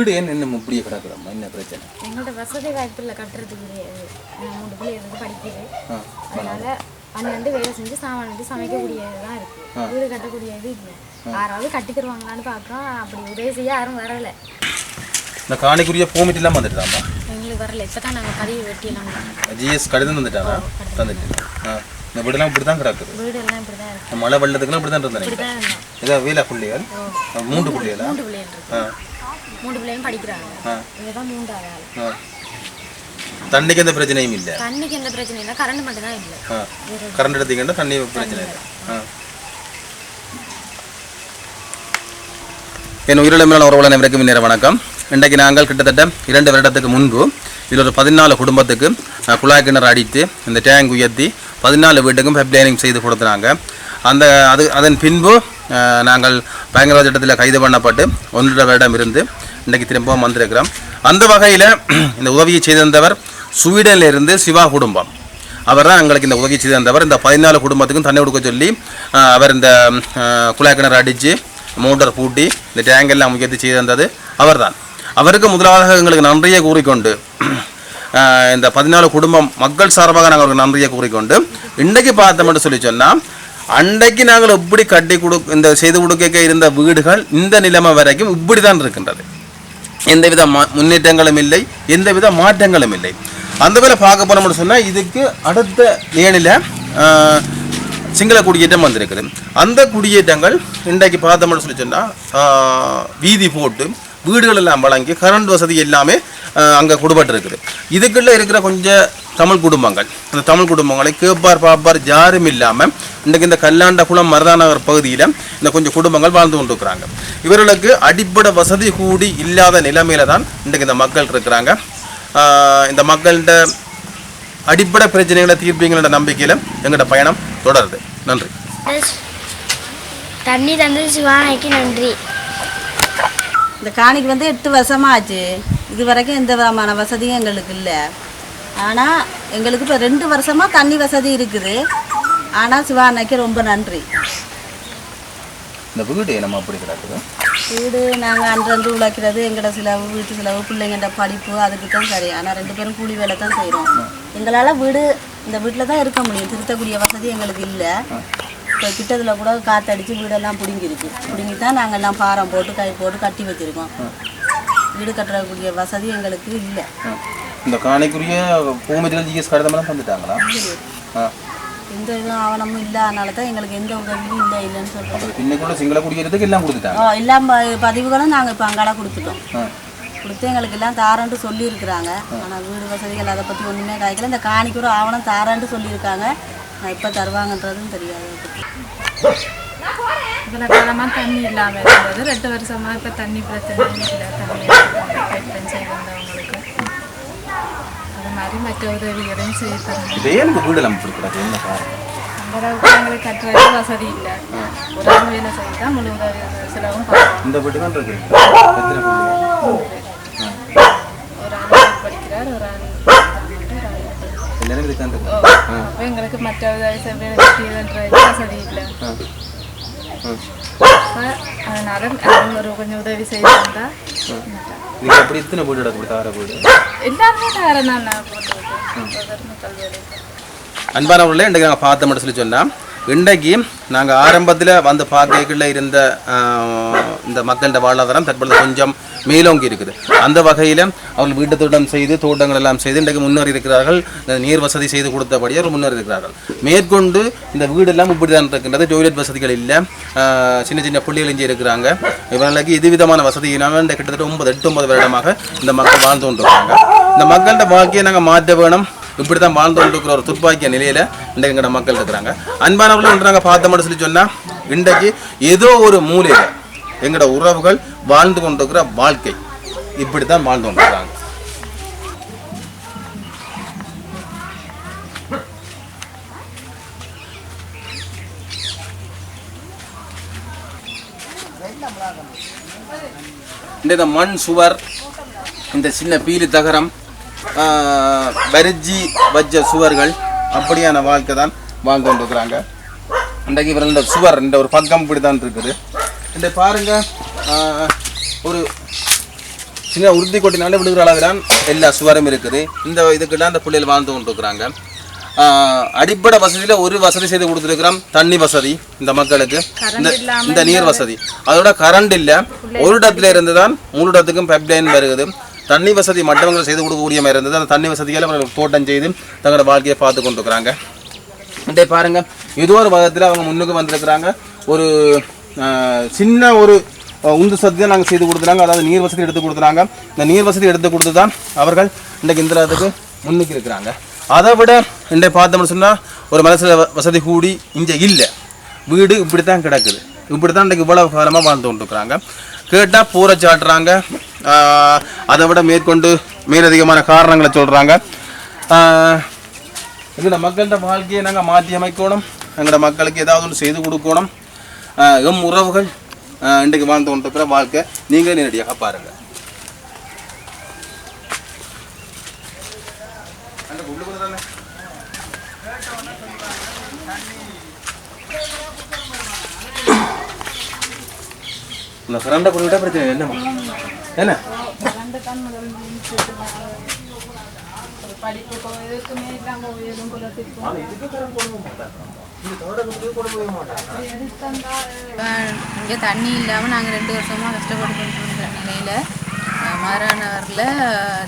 கிடக்குறோம் என்ன பிரச்சனை? எங்கள்ட்ட வசதி வாய்ப்பில் கட்டுறதுக்கு கிடையாது. மூணு பிள்ளை இருந்து படிக்குது அதனால அண்ணன் வந்து வேலை செஞ்சு சாமான் வந்து சமைக்கக்கூடியது தான் இருக்கு வீடு கட்டக்கூடிய இது இல்லை யாராவது கட்டி தருவாங்களான்னு பார்க்குறோம் அப்படி உதவி செய்ய யாரும் வரல. இந்த காணிக்குரிய போமிட்டு எல்லாம் வந்துட்டாமா எங்களுக்கு வரல. இப்போ தான் நாங்கள் பதிவு வெட்டியெல்லாம் ஜிஎஸ் கடிதம் தந்துட்டாரா? தந்துட்டு. ஆ இந்த வீடெல்லாம் இப்படி தான் கிடக்குது. வீடு எல்லாம் இப்படி தான் மழை வெள்ளத்துக்குலாம் இப்படி தான் இருந்தேன் இப்படி தான் இருந்தோம். இதா வீலா புள்ளிகள்? மூன்று புள்ளிகளா? ஆ. மூன்று பிள்ளையும் படிக்கிறாங்க. இதுதான் மூன்றாவது ஆள். தண்ணிக்கு எந்த பிரச்சனையும் இல்லை தண்ணிக்கு எந்த பிரச்சனையும் இல்லை. கரண்ட் மட்டும் தான் இல்லை கரண்ட் எடுத்தீங்கன்னா தண்ணி பிரச்சனை இல்லை. என் உயிரிழமையான உறவுகளை அனைவருக்கும் நேர வணக்கம். இன்றைக்கு நாங்கள் கிட்டத்தட்ட இரண்டு வருடத்துக்கு முன்பு இதில் ஒரு பதினாலு குடும்பத்துக்கு குழாய் கிணறு அடித்து இந்த டேங்க் உயர்த்தி பதினாலு வீட்டுக்கும் பைப் லைனிங் செய்து கொடுத்துனாங்க அந்த அது அதன் பின்பு நாங்கள் பயங்கரவாத சட்டத்தில் கைது பண்ணப்பட்டு ஒன்றரை வருடம் இருந்து இன்றைக்கு திரும்பவும் வந்திருக்கிறோம். அந்த வகையில் இந்த உதவியை செய்திருந்தவர் ஸ்வீடனில் இருந்து சிவா குடும்பம். அவர் தான் எங்களுக்கு இந்த உதவி செய்து தந்தவர் இந்த பதினாலு குடும்பத்துக்கும் தண்ணி கொடுக்க சொல்லி அவர் இந்த குழாய் கிணறு அடித்து மோட்டர் பூட்டி இந்த டேங்க் எல்லாம் உயர்த்தி செய்து தந்தது அவர்தான். அவருக்கு முதலாவதாக எங்களுக்கு நன்றியை கூறிக்கொண்டு இந்த பதினாலு குடும்பம் மக்கள் சார்பாக நாங்கள் அவருக்கு நன்றியை கூறிக்கொண்டு இன்றைக்கு பார்த்தோம்னு சொல்லி சொன்னால் அன்றைக்கு நாங்கள் எப்படி கட்டி கொடு இந்த செய்து கொடுக்க இருந்த வீடுகள் இந்த நிலைமை வரைக்கும் இப்படி தான் இருக்கின்றது. எந்தவித மா முன்னேற்றங்களும் இல்லை எந்தவித மாற்றங்களும் இல்லை. அந்த வேலை பார்க்க போனோம்னு சொன்னால் இதுக்கு அடுத்த ஏனில் சிங்கள குடியேற்றம் வந்திருக்குது. அந்த குடியேற்றங்கள் இன்றைக்கு பார்த்தோம்னு சொல்லி சொன்னால் வீதி போட்டு வீடுகள் எல்லாம் வழங்கி கரண்ட் வசதி எல்லாமே அங்கே கொடுபட்டிருக்குது. இதுக்குள்ளே இருக்கிற கொஞ்சம் தமிழ் குடும்பங்கள். அந்த தமிழ் குடும்பங்களை கேப்பார் பாப்பார் யாரும் இல்லாமல் இன்றைக்கு இந்த கல்லாண்டகுளம் மருதாநகர் பகுதியில் இந்த கொஞ்சம் குடும்பங்கள் வாழ்ந்து கொண்டிருக்கிறாங்க. இவர்களுக்கு அடிப்படை வசதி கூடி இல்லாத நிலைமையில தான் இன்றைக்கு இந்த மக்கள் இருக்கிறாங்க. ஆஹ் இந்த மக்கள்கிட்ட அடிப்படை பிரச்சனைகளை தீர்ப்பீங்களோட நம்பிக்கையில் எங்களோட பயணம் தொடருது. நன்றி. தண்ணி தந்தது சிவானைக்கு நன்றி. இந்த காணிக்கு வந்து எட்டு வருஷமா ஆச்சு இது வரைக்கும் எந்த விதமான வசதியும் எங்களுக்கு இல்லை. ஆனால் எங்களுக்கு இப்போ ரெண்டு வருஷமாக தண்ணி வசதி இருக்குது. ஆனால் சிவானைக்கு ரொம்ப நன்றி. இந்த வீடு நம்ம அப்படி கிடக்குது? வீடு நாங்கள் அன்றன்று உழைக்கிறது எங்களோட செலவு வீட்டு செலவு பிள்ளைங்கள்ட படிப்பு அதுக்கு தான் சரி. ஆனால் ரெண்டு பேரும் கூலி வேலை தான் செய்கிறோம் எங்களால் வீடு இந்த வீட்டில் தான் இருக்க முடியும். திருத்தக்கூடிய வசதி எங்களுக்கு இல்லை. இப்போ கிட்டத்தில் கூட காற்றடிச்சு வீடெல்லாம் பிடுங்கிருக்கு. பிடுங்கி தான் நாங்கள் எல்லாம் பாரம் போட்டு கை போட்டு கட்டி வச்சுருக்கோம். வீடு கட்டக்கூடிய வசதி எங்களுக்கு இல்லை. இந்த காணிக்குரிய பூமிகள் ஜிஎஸ் கடிதமெல்லாம் தந்துட்டாங்களா? ஆ. எந்த இதுவும் ஆவணமும் இல்லாதனால தான் எங்களுக்கு எந்த உதவியும் இல்லை இல்லைன்னு சொல்கிறோம் அப்போ பின்னைக்குள்ள சிங்கள குடியேறதுக்கு எல்லாம் கொடுத்துட்டாங்க. ஓ பதிவுகளும் நாங்கள் இப்போ அங்கால கொடுத்துட்டோம். கொடுத்து எங்களுக்கு எல்லாம் தாரன்ட்டு சொல்லியிருக்கிறாங்க. ஆனால் வீடு வசதிகள் அதை பற்றி ஒன்றுமே காய்க்கல. இந்த காணிக்கு ஒரு ஆவணம் தாரன்ட்டு சொல்லியிருக்காங்க. நான் இப்போ தருவாங்கன்றதும் தெரியாது. இவ்வளோ காலமாக தண்ணி இல்லாமல் இருந்தது. ரெண்டு வருஷமாக இப்போ தண்ணி பிரச்சனை இல்லை. தண்ணி வந்தவங்களுக்கு அது மாதிரி மற்ற உதவிகளையும் செய்து தரணும் இதே எனக்கு வீடு எல்லாம் இப்படி கிடக்கு என்ன காரணம்? எங்களுக்கு கட்டுறதுக்கு வசதி இல்லை. ஒரு ஆள் வேலை செய்து தான் முழு உதவி செலவும் இந்த வீட்டு தான் இருக்கு? ஒரு ஆள் படிக்கிறார் ஒரு ஆள் எங்களுக்கு மற்ற செய்ய வசதி இல்லை. அதனால ஒரு கொஞ்சம் உதவி செய்து தந்தால் இதுக்கு அப்படி எத்தனை வீடு கிடக்கு தார வீடு எல்லாருமே காரம் தான் நான் போட்டு அன்பானவர்களே இன்றைக்கு நாங்கள் பார்த்த மட்டும் சொல்லி சொன்னால் இன்றைக்கு நாங்கள் ஆரம்பத்தில் வந்து பார்க்கல இருந்த இந்த மக்கள்கிட்ட வாழ்வாதாரம் தற்பொழுது கொஞ்சம் மேலோங்கி இருக்குது. அந்த வகையில் அவர்கள் வீட்டு தோட்டம் செய்து தோட்டங்கள் எல்லாம் செய்து இன்றைக்கு முன்னேறி இருக்கிறார்கள். நீர் வசதி செய்து கொடுத்தபடி அவர் முன்னேறி இருக்கிறார்கள். மேற்கொண்டு இந்த வீடெல்லாம் இப்படி தான் இருக்கின்றது. டொய்லெட் வசதிகள் இல்லை. சின்ன சின்ன பிள்ளைகள் இங்கே இருக்கிறாங்க. இவர்களுக்கு இது விதமான வசதி இல்லாமல் இந்த கிட்டத்தட்ட ஒன்பது எட்டு ஒன்பது வருடமாக இந்த மக்கள் வாழ்ந்து கொண்டிருக்காங்க இந்த மக்கள்கிட்ட வாழ்க்கையை நாங்கள் மாற்ற வேணும். இப்படி தான் வாழ்ந்து கொண்டிருக்கிற ஒரு துப்பாக்கிய நிலையில் இன்றைக்கு எங்களோட மக்கள் இருக்கிறாங்க. அன்பானவர்களும் நாங்கள் பார்த்த மட்டும் சொல்லி சொன்னால் இன்றைக்கு ஏதோ ஒரு மூலையில் எங்களோட உறவுகள் வாழ்ந்து கொண்டிருக்கிற வாழ்க்கை. இப்படி தான் வாழ்ந்து கொண்டிருக்கிறாங்க. இந்த மண் சுவர் இந்த சின்ன பீலி தகரம் ஆஹ், வரிஜி வச்ச சுவர்கள் அப்படியான வாழ்க்கை தான் வாழ்ந்து கொண்டிருக்கிறாங்க. இன்றைக்கு இவர் இந்த சுவர் இந்த ஒரு பக்கம் இப்படி தான் இருக்குது. இந்த பாருங்க. ஒரு சின்ன உறுதி கொட்டினாலே விழுகிற அளவுதான் எல்லா சுவரும் இருக்குது. இந்த இதுக்கெல்லாம் அந்த பிள்ளைகள் வாழ்ந்து கொண்டு இருக்கிறாங்க ஆஹ் அடிப்படை வசதியில ஒரு வசதி செய்து கொடுத்துருக்கிறோம். தண்ணி வசதி இந்த மக்களுக்கு. இந்த இந்த நீர் வசதி. அதோட கரண்ட் இல்ல. ஒரு இடத்துல இருந்து தான் மூணு இடத்துக்கும் பைப் லைன் வருகிறது தண்ணி வசதி மற்றவங்க செய்து கொடுக்கக்கூடிய மாதிரி இருந்தது. அந்த தண்ணி வசதியால் அவர்கள் தோட்டம் செய்து தங்களோட வாழ்க்கையை பார்த்து கொண்டு இருக்கிறாங்க இதே பாருங்க. ஏதோ ஒரு விதத்தில் அவங்க முன்னுக்கு வந்திருக்கிறாங்க. ஒரு சின்ன ஒரு உந்து சக்தி தான் நாங்கள் செய்து கொடுத்துறாங்க அதாவது நீர் வசதி எடுத்து கொடுத்துறாங்க இந்த நீர் வசதி எடுத்து கொடுத்து தான் அவர்கள் இன்றைக்கு இந்த இடத்துக்கு முன்னுக்கு இருக்கிறாங்க. அதை விட இன்றைக்கு பார்த்தோம்னு சொன்னால் ஒரு மனசில் வசதி கூடி இங்கே இல்லை. வீடு இப்படி தான் கிடக்குது. இப்படி தான் இன்றைக்கு இவ்வளவு காலமாக வாழ்ந்து கொண்டுருக்குறாங்க. கேட்டால் பூரை சாட்டுறாங்க. அதை விட மேற்கொண்டு மேலதிகமான காரணங்களை சொல்கிறாங்க எங்களோட மக்கள்கிட்ட வாழ்க்கையை நாங்கள் மாற்றி அமைக்கணும் எங்களோட மக்களுக்கு ஏதாவது ஒன்று செய்து கொடுக்கணும். எம் உறவுகள் இன்றைக்கு வாழ்ந்து கொண்டிருக்கிற வாழ்க்கை நீங்களே நேரடியாக பாருங்கள் இந்த கரண்டை கொண்டு விட்டா பிரச்சனை. என்னம்மா? என்ன? படிப்பு இதுக்குமே இல்லாமல் இங்கே தண்ணி இல்லாமல் நாங்கள் ரெண்டு வருஷமாக கஷ்டப்பட்டு நிலையில் மாறானவரில்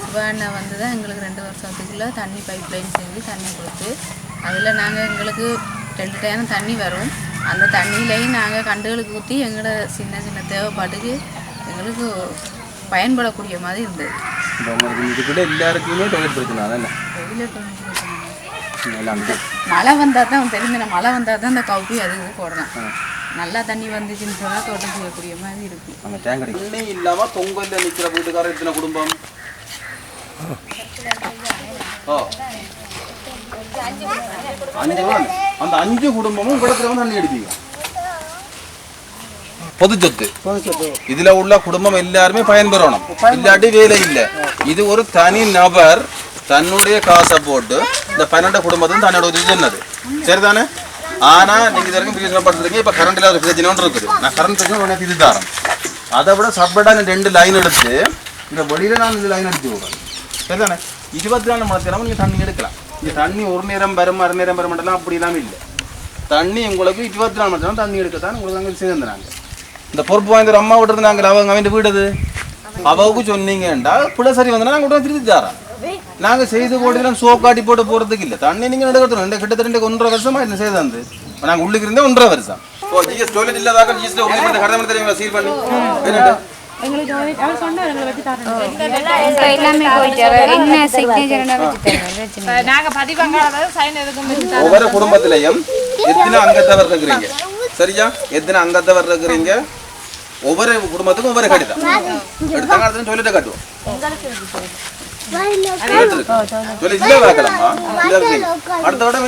சிவாண்ணா வந்து தான் எங்களுக்கு ரெண்டு வருஷத்துக்குள்ளே தண்ணி பைப் லைன் செஞ்சு தண்ணி கொடுத்து அதில் நாங்கள் எங்களுக்கு ரெண்டு டைம் தண்ணி வரும். அந்த தண்ணியிலையும் நாங்கள் கண்டுகளுக்கு ஊற்றி எங்களோட சின்ன சின்ன தேவைப்பாட்டுக்கு எங்களுக்கு பயன்படக்கூடிய மாதிரி இருந்தது. இப்போ உங்களுக்கு இதுக்கிட்ட எல்லாருக்குமே டொய்லெட் பிரச்சனை. மழை வந்தால் தான் தெரிஞ்ச மழை வந்தால் தான் இந்த கவுப்பி அது இது போடலாம் நல்லா தண்ணி வந்துச்சுன்னு சொன்னால் தோட்டம் செய்யக்கூடிய மாதிரி இருக்குது அங்கே டேங்க் அடி தண்ணி இல்லாமல் பொங்கலில் நிற்கிற வீட்டுக்காரர் எத்தனை குடும்பம்? ஓ அஞ்சு குடும்பம். அந்த அஞ்சு குடும்பமும் குடத்துல வந்து தண்ணி அடிப்பீங்க பொது சொத்து. இதுல உள்ள குடும்பம் எல்லாருமே பயன்பெறணும். இல்லாட்டி வேலை இல்லை. இது ஒரு தனி நபர் தன்னுடைய காசை போட்டு இந்த பன்னெண்டு குடும்பத்தை தன்னோட உதவி சொன்னது சரிதானே? ஆனா நீங்க இது வரைக்கும் பிரயோஜனப்படுத்துறீங்க இப்ப கரண்ட் இல்லாத பிரச்சனை ஒன்று இருக்குது. நான் கரண்ட் பிரச்சனை உனக்கு இது தரேன் அதை விட சப்பரேட்டா ரெண்டு லைன் எடுத்து இந்த வழியில் நான் இந்த லைன் எடுத்து விடுறேன் சரிதானே? இருபத்தி நாலு மணி நேரம் நீங்க தண்ணி எடுக்கலாம். இந்த தண்ணி ஒரு நேரம் வரும் அரை நேரம் வரும் மட்டும் அப்படிலாம் இல்லை. தண்ணி உங்களுக்கு இருபத்தி நாலு மணி நேரம் தண்ணி எடுக்கத்தான் உங்களுக்கு நாங்கள் சேர்ந்துனாங்க. இந்த பொறுப்பு வாய்ந்த ஒரு அம்மா விட்டு நாங்கள் அவங்க அவன் வீடுது அவவுக்கு சொன்னீங்கண்டா பிள்ளை சரி வந்தா நாங்கள் உடனே திருப்பி தரோம் நாங்கள் செய்து போட்டு சோப் காட்டி போட்டு போகிறதுக்கு இல்லை. தண்ணி நீங்கள் எடுக்கணும் ரெண்டு கிட்டத்தட்ட ஒன்றரை வருஷமா என்ன செய்து வந்து நாங்கள் உள்ளுக்கு இருந்தே ஒன்றரை வருஷம். ஓ ஜிஎஸ் டோய்லெட் இல்லாதாக ஜிஎஸ்ல உங்களுக்கு கடமை தெரியுங்களா? சீல் பண்ணி? ஒவ்வொரு குடும்பத்திலையும் எத்தனை அங்கத்தவர் இருக்கிறீங்க? சரியா? எத்தனை அங்கத்தவர் இருக்கிறீங்க? ஒவ்வொரு குடும்பத்துக்கும் ஒவ்வொரு கடிதம். எடுத்தாங்க டொய்லெட்டை கட்டுவோம். சொல்லி இல்ல வைக்கலாமா இல்ல வைக்கல. அடுத்த விட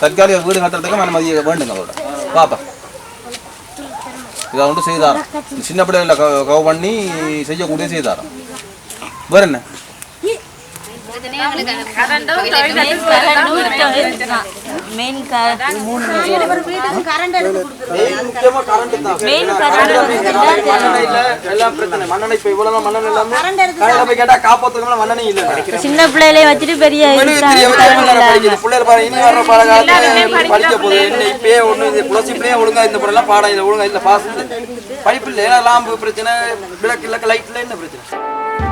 தற்காலிக வீடு கட்டுறதுக்கு மன மதிய வேண்டுங்க அதோட பாப்பா இதை வந்து செய்தாரம் சின்ன பிள்ளைகள கவ பண்ணி செய்யக்கூடிய செய்தாரம் வேற என்ன? பிரச்சனை போய் இல்லை சின்ன பிள்ளைல வச்சுட்டு பெரிய உங்களுக்கு பிள்ளைகள் பாருங்க படிக்க போகுது என்ன இப்பயே இது ஒழுங்கா இந்த படம் பாடம் இதை ஒழுங்கா இல்ல பாஸ் படிப்பு இல்லை ஏன்னா லாம்பு பிரச்சனை விளக்கு இல்ல லைட்ல என்ன பிரச்சனை